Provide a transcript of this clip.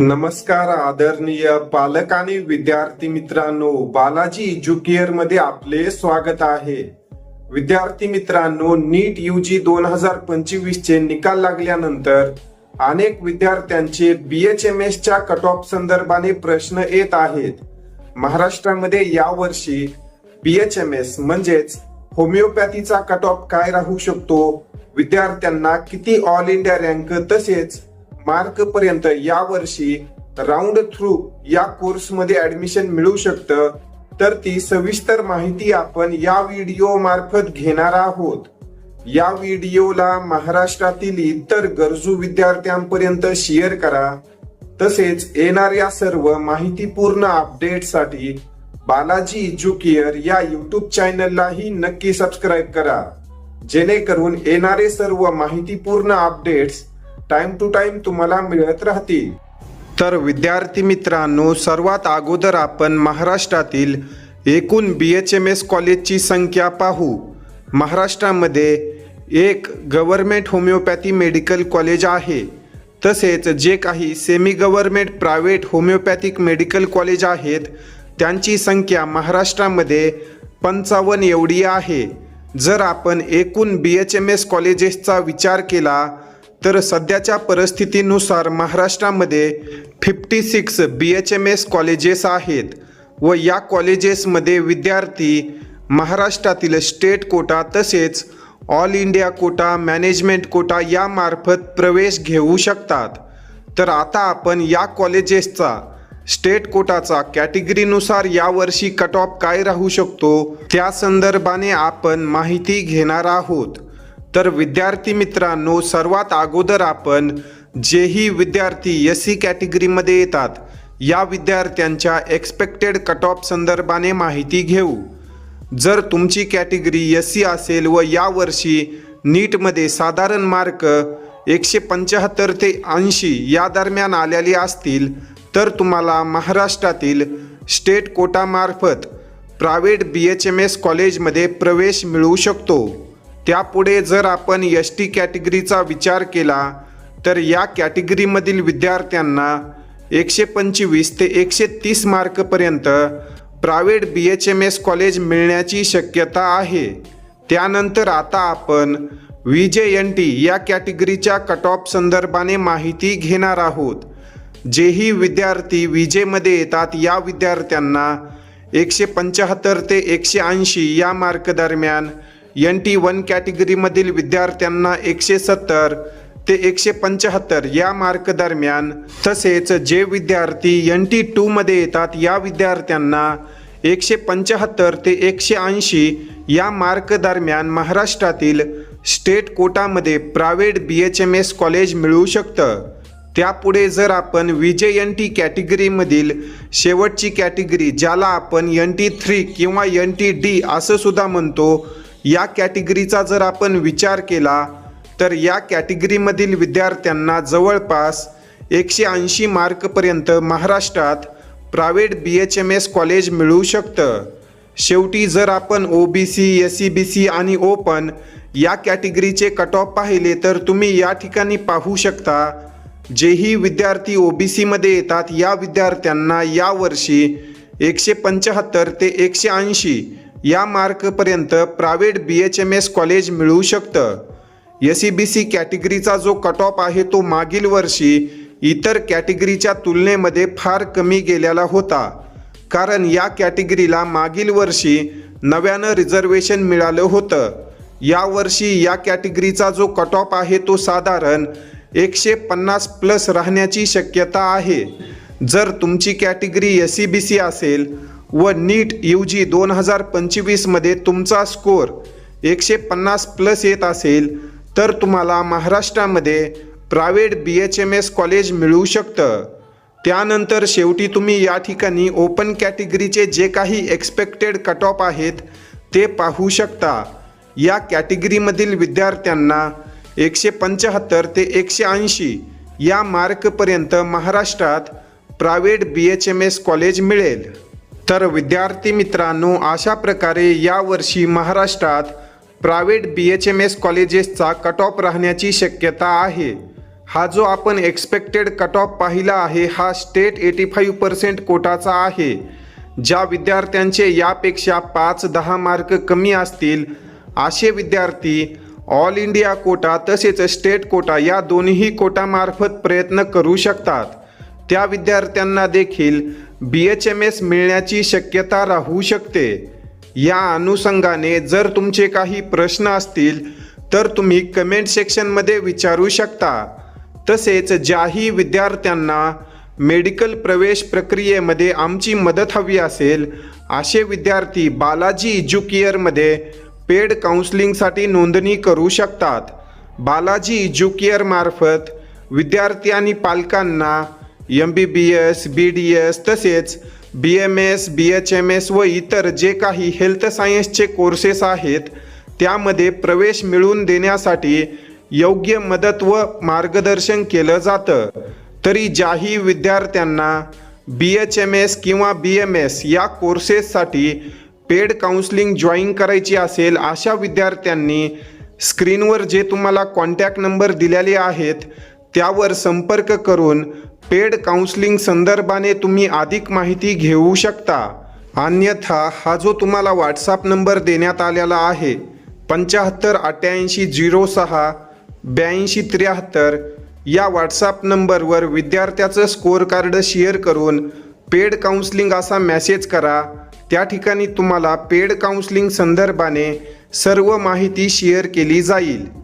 नमस्कार आदरणीय पालक आणि विद्यार्थी मित्रांनो. बालाजी एज्युकेअरमध्ये आपले स्वागत आहे. विद्यार्थी मित्रांनो नीट यूजी दोन हजार पंचवीस चे निकाल लागल्यानंतर अनेक विद्यार्थ्यांचे बी एच एम एस च्या कट ऑफ संदर्भाने प्रश्न येत आहेत. महाराष्ट्रामध्ये यावर्षी एस म्हणजेच होमिओपॅथीचा कट ऑफ काय राहू शकतो? विद्यार्थ्यांना किती ऑल इंडिया रँक तसेच मार्क पर्यंत या वर्षी राऊंड थ्रू या कोर्समध्ये ऍडमिशन मिळू शकतं. तर ती सविस्तर माहिती आपण या व्हिडिओ मार्फत घेणार आहोत. या व्हिडिओला महाराष्ट्रातील इतर गरजू विद्यार्थ्यांपर्यंत शेअर करा. तसेच येणाऱ्या सर्व माहितीपूर्ण अपडेटसाठी बालाजी एज्युकेअर या युट्यूब चॅनललाही नक्की सबस्क्राईब करा. जेणेकरून येणारे सर्व माहितीपूर्ण अपडेट्स टाइम टू टाइम तुम्हाला मिळत राहतील. तर विद्यार्थी मित्रांनो सर्वात अगोदर आपण महाराष्ट्रातील एकूण बी एच एम एस कॉलेजची संख्या पाहू. महाराष्ट्रामध्ये एक गव्हर्मेंट होमिओपॅथी मेडिकल कॉलेज आहे. तसेच जे काही semi government private homeopathic medical college आहेत त्यांची संख्या महाराष्ट्रामध्ये पंचावन्न एवढी आहे. जर आपण एकूण बी एच एम एस कॉलेजेसचा विचार केला तर सध्याच्या परिस्थितीनुसार महाराष्ट्रामध्ये fifty six B H M S colleges आहेत व या कॉलेजेसमध्ये विद्यार्थी महाराष्ट्रातील स्टेट कोटा तसेच all India quota management quota यामार्फत प्रवेश घेऊ शकतात. तर आता आपण या कॉलेजेसचा स्टेट कोटाचा कॅटेगरीनुसार यावर्षी कट ऑफ काय राहू शकतो त्या संदर्भाने आपण माहिती घेणार आहोत. तर विद्यार्थी मित्रांनो सर्वात अगोदर आपण जेही विद्यार्थी एस सी कॅटेगरीमध्ये येतात या विद्यार्थ्यांच्या एक्सपेक्टेड कट ऑफ संदर्भाने माहिती घेऊ. जर तुमची कॅटेगरी एस सी असेल व यावर्षी नीटमध्ये साधारण मार्क एकशे पंच्याहत्तर ते ऐंशी या दरम्यान आलेले असतील तर तुम्हाला महाराष्ट्रातील state कोटामार्फत private B H M S कॉलेजमध्ये प्रवेश मिळू शकतो. त्यापुढे जर आपण एस टी कॅटेगरीचा विचार केला तर या कॅटेगरीमधील विद्यार्थ्यांना एकशे पंचवीस ते एकशे तीस मार्कपर्यंत private B H M S college मिळण्याची शक्यता आहे. त्यानंतर आता आपण व्ही जे एन टी या कॅटेगरीच्या कट ऑफ संदर्भाने माहिती घेणार आहोत. जेही विद्यार्थी विजेमध्ये येतात या विद्यार्थ्यांना एकशे पंच्याहत्तर ते एकशे ऐंशी या मार्क दरम्यान एन टी वन कॅटेगरीमधील विद्यार्थ्यांना एकशे सत्तर ते एकशे पंच्याहत्तर या मार्क दरम्यान तसेच जे विद्यार्थी एन टी टूमध्ये येतात या विद्यार्थ्यांना एकशे पंच्याहत्तर ते एकशे ऐंशी या मार्क दरम्यान महाराष्ट्रातील state कोटामध्ये private B H M S college मिळू शकतं. त्यापुढे जर आपण विजय एन टी कॅटेगरीमधील शेवटची कॅटेगरी ज्याला आपण एन टी थ्री किंवा एन टी डी असं सुद्धा म्हणतो या कॅटेगरीचा जर आपण विचार केला तर या कॅटेगरीमधील विद्यार्थ्यांना जवळपास एकशे ऐंशी मार्कपर्यंत महाराष्ट्रात private B H M S college मिळू शकतं. शेवटी जर आपण O B C S C B C आणि ओपन या कॅटेगरीचे कट ऑफ पाहिले तर तुम्ही या ठिकाणी पाहू शकता जेही विद्यार्थी ओ बी सीमध्ये येतात या विद्यार्थ्यांना यावर्षी एकशे पंच्याहत्तर ते एकशे ऐंशी या मार्कपर्यंत private B H M S college मिळू शकतं. एस सी बी सी कॅटेगरीचा जो कट ऑफ आहे तो मागील वर्षी इतर कॅटेगरीच्या तुलनेमध्ये फार कमी गेलेला होता. कारण या कॅटेगरीला मागील वर्षी नव्यानं रिझर्वेशन मिळालं होतं. यावर्षी या कॅटेगरीचा जो कट ऑफ आहे तो साधारण एकशे पन्नास प्लस राहण्याची शक्यता आहे. जर तुमची category S C B C असेल व नीट यू जी दोन हजार पंचवीसमध्ये तुमचा स्कोर एकशे पन्नास प्लस येत असेल तर तुम्हाला महाराष्ट्रामध्ये private B H M S college मिळू शकतं. त्यानंतर शेवटी तुम्ही या ठिकाणी ओपन कॅटेगरीचे जे काही एक्सपेक्टेड कट ऑफ आहेत ते पाहू शकता. या कॅटेगरीमधील विद्यार्थ्यांना एकशे पंच्याहत्तर ते एकशे ऐंशी या मार्कपर्यंत महाराष्ट्रात private B H M S college मिळेल. तर विद्यार्थी मित्रांनो अशा प्रकारे यावर्षी महाराष्ट्रात private B H M S कॉलेजेसचा cut off राहण्याची शक्यता आहे. हा जो आपण एक्सपेक्टेड कट ऑफ पाहिला आहे हा स्टेट एटी फाईव्ह पर्सेंट कोटाचा आहे. ज्या विद्यार्थ्यांचे यापेक्षा पाच दहा मार्क कमी असतील असे विद्यार्थी ऑल इंडिया कोटा तसेच स्टेट कोटा या दोन्ही कोटामार्फत प्रयत्न करू शकतात. त्या विद्यार्थ्यांना देखील बी एच एम एस मिळण्याची शक्यता राहू शकते. या अनुषंगाने जर तुमचे काही प्रश्न असतील तर तुम्ही कमेंट सेक्शनमध्ये विचारू शकता. तसेच ज्याही विद्यार्थ्यांना मेडिकल प्रवेश प्रक्रियेमध्ये आमची मदत हवी असेल असे विद्यार्थी बालाजी इज्युकेअरमध्ये पेड काउन्सिलिंगसाठी नोंदणी करू शकतात. बालाजी इज्युकेअरमार्फत विद्यार्थी आणि पालकांना M B B S B D S तसेच B M S B H M S व इतर जे काही हेल्थ सायन्सचे कोर्सेस आहेत त्यामध्ये प्रवेश मिळवून देण्यासाठी योग्य मदत व मार्गदर्शन केलं जातं. तरी ज्याही विद्यार्थ्यांना बी एच एम एस किंवा बी एम एस या कोर्सेससाठी पेड काउन्सिलिंग जॉईन करायची असेल अशा विद्यार्थ्यांनी स्क्रीनवर जे तुम्हाला कॉन्टॅक्ट नंबर दिलेले आहेत त्यावर संपर्क करून पेड काउन्सलिंग संदर्भाने तुम्ही अधिक माहिती घेऊ शकता. अन्यथा हा जो तुम्हाला व्हॉट्सअप नंबर देण्यात आलेला आहे पंच्याहत्तर अठ्ठ्याऐंशी झिरो सहा ब्याऐंशी त्र्याहत्तर या व्हॉट्सअप नंबरवर विद्यार्थ्याचं स्कोअर कार्ड शेअर करून पेड काउन्सलिंग असा मेसेज करा. त्या ठिकाणी तुम्हाला पेड काउन्सलिंग संदर्भाने सर्व माहिती शेअर केली जाईल.